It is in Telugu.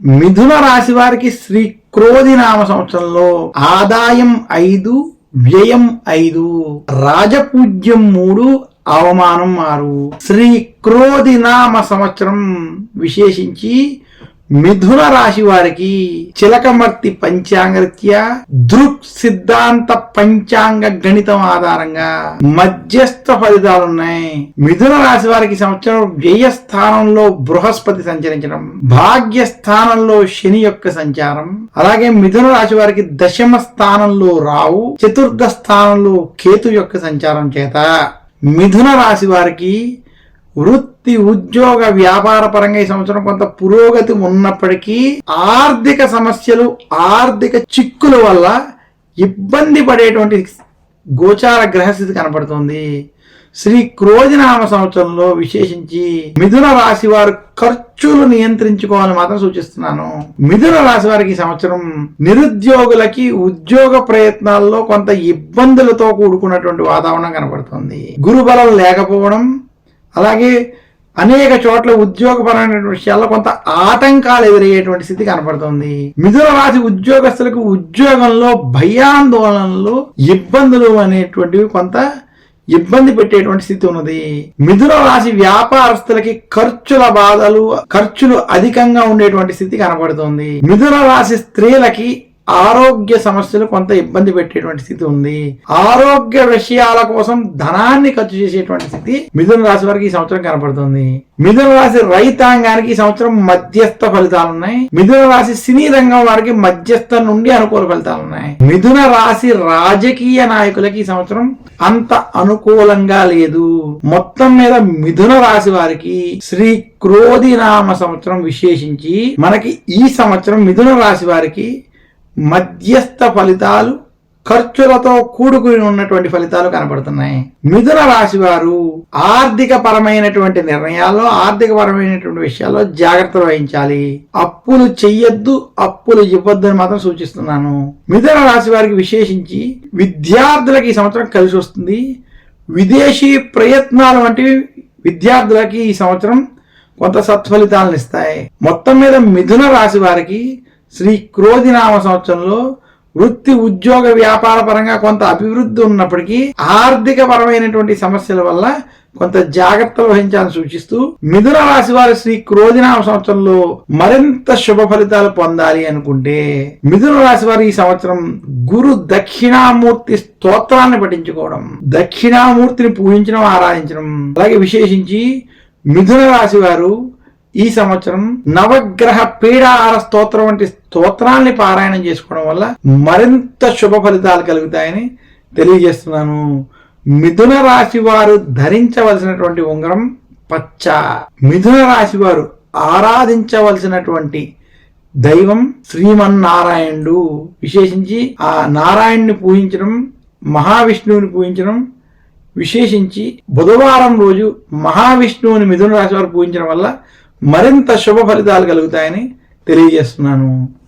మిథున రాశి వారికి శ్రీ క్రోధి నామ సంవత్సరంలో ఆదాయం ఐదు వ్యయం ఐదు రాజపూజ్యం మూడు అవమానం ఆరు. శ్రీ క్రోధి నామ సంవత్సరం విశేషించి మిథున రాశి వారికి చిలకమర్తి పంచాంగరీత్యా దృక్ సిద్ధాంత పంచాంగ గణితం ఆధారంగా మధ్యస్థ ఫలితాలు ఉన్నాయి. మిథున రాశి వారికి సంవత్సరం వ్యయ స్థానంలో బృహస్పతి సంచరించడం భాగ్య స్థానంలో శని యొక్క సంచారం అలాగే మిథున రాశి వారికి దశమ స్థానంలో రావు చతుర్థ స్థానంలో కేతు యొక్క సంచారం చేత. మిథున రాశి వారికి వృత్తి ఉద్యోగ వ్యాపార పరంగా ఈ సంవత్సరం కొంత పురోగతి ఉన్నప్పటికీ ఆర్థిక సమస్యలు ఆర్థిక చిక్కుల వల్ల ఇబ్బంది పడేటువంటి గోచార గ్రహస్థితి కనపడుతుంది. శ్రీ క్రోజనామ సంవత్సరంలో విశేషించి మిథున రాశి వారు ఖర్చులు నియంత్రించుకోవాలని మాత్రం సూచిస్తున్నాను. మిథున రాశి వారికి ఈ సంవత్సరం నిరుద్యోగులకి ఉద్యోగ ప్రయత్నాల్లో కొంత ఇబ్బందులతో కూడుకున్నటువంటి వాతావరణం కనపడుతుంది. గురుబలం లేకపోవడం అలాగే అనేక చోట్ల ఉద్యోగపరమైన విషయాల్లో కొంత ఆటంకాలు ఎదురయ్యేటువంటి స్థితి కనపడుతుంది. మిథున రాశి ఉద్యోగస్తులకు ఉద్యోగంలో భయాందోళనలు ఇబ్బందులు అనేటువంటివి కొంత ఇబ్బంది పెట్టేటువంటి స్థితి ఉన్నది. మిథున రాశి వ్యాపారస్తులకి ఖర్చుల బాధలు ఖర్చులు అధికంగా ఉండేటువంటి స్థితి కనబడుతుంది మిథున రాశి స్త్రీలకి ఆరోగ్య సమస్యలు కొంత ఇబ్బంది పెట్టేటువంటి స్థితి ఉంది. ఆరోగ్య విషయాల కోసం ధనాన్ని ఖర్చు చేసేటువంటి స్థితి మిథున రాశి వారికి ఈ సంవత్సరం కనపడుతుంది. మిథున రాశి రైతాంగానికి ఈ సంవత్సరం మధ్యస్థ ఫలితాలు ఉన్నాయి. మిథున రాశి సినీ రంగం వారికి మధ్యస్థ నుండి అనుకూల ఫలితాలు ఉన్నాయి. మిథున రాశి రాజకీయ నాయకులకి ఈ సంవత్సరం అంత అనుకూలంగా లేదు. మొత్తం మీద మిథున రాశి వారికి శ్రీ క్రోధినామ సంవత్సరం విశేషించి మనకి ఈ సంవత్సరం మిథున రాశి వారికి మధ్యస్థ ఫలితాలు ఖర్చులతో కూడుకుని ఉన్నటువంటి ఫలితాలు కనబడుతున్నాయి. మిథున రాశి వారు ఆర్థిక పరమైనటువంటి నిర్ణయాల్లో ఆర్థిక పరమైనటువంటి విషయాల్లో జాగ్రత్త వహించాలి. అప్పులు చెయ్యొద్దు అప్పులు ఇవ్వద్దు అని మాత్రం సూచిస్తున్నాను. మిథున రాశి వారికి విశేషించి విద్యార్థులకి ఈ సంవత్సరం కలిసి వస్తుంది. విదేశీ ప్రయత్నాలు వంటివి విద్యార్థులకి ఈ సంవత్సరం కొంత సత్ఫలితాలను ఇస్తాయి. మొత్తం మీద మిథున రాశి వారికి శ్రీ క్రోధినామ సంవత్సరంలో వృత్తి ఉద్యోగ వ్యాపార పరంగా కొంత అభివృద్ధి ఉన్నప్పటికీ ఆర్థిక పరమైనటువంటి సమస్యల వల్ల కొంత జాగ్రత్తలు వహించాలని సూచిస్తూ మిథున రాశి వారి శ్రీ క్రోధినామ సంవత్సరంలో మరింత శుభ ఫలితాలు పొందాలి అనుకుంటే మిథున రాశి వారి ఈ సంవత్సరం గురు దక్షిణామూర్తి స్తోత్రాన్ని పఠించుకోవడం దక్షిణామూర్తిని పూజించడం ఆరాధించడం అలాగే విశేషించి మిథున రాశి వారు ఈ సంవత్సరం నవగ్రహ పీడాహార స్తోత్రం వంటి స్తోత్రాల్ని పారాయణం చేసుకోవడం వల్ల మరింత శుభ ఫలితాలు కలుగుతాయని తెలియజేస్తున్నాను. మిథున రాశి వారు ధరించవలసినటువంటి ఉంగరం పచ్చ. మిథున రాశి వారు ఆరాధించవలసినటువంటి దైవం శ్రీమన్నారాయణుడు. విశేషించి ఆ నారాయణ్ణి పూజించడం మహావిష్ణువుని పూజించడం విశేషించి బుధవారం రోజు మహావిష్ణువుని మిథున రాశి వారు పూజించడం వల్ల మరింత శుభ ఫలితాలు కలుగుతాయని తెలియజేస్తున్నాను.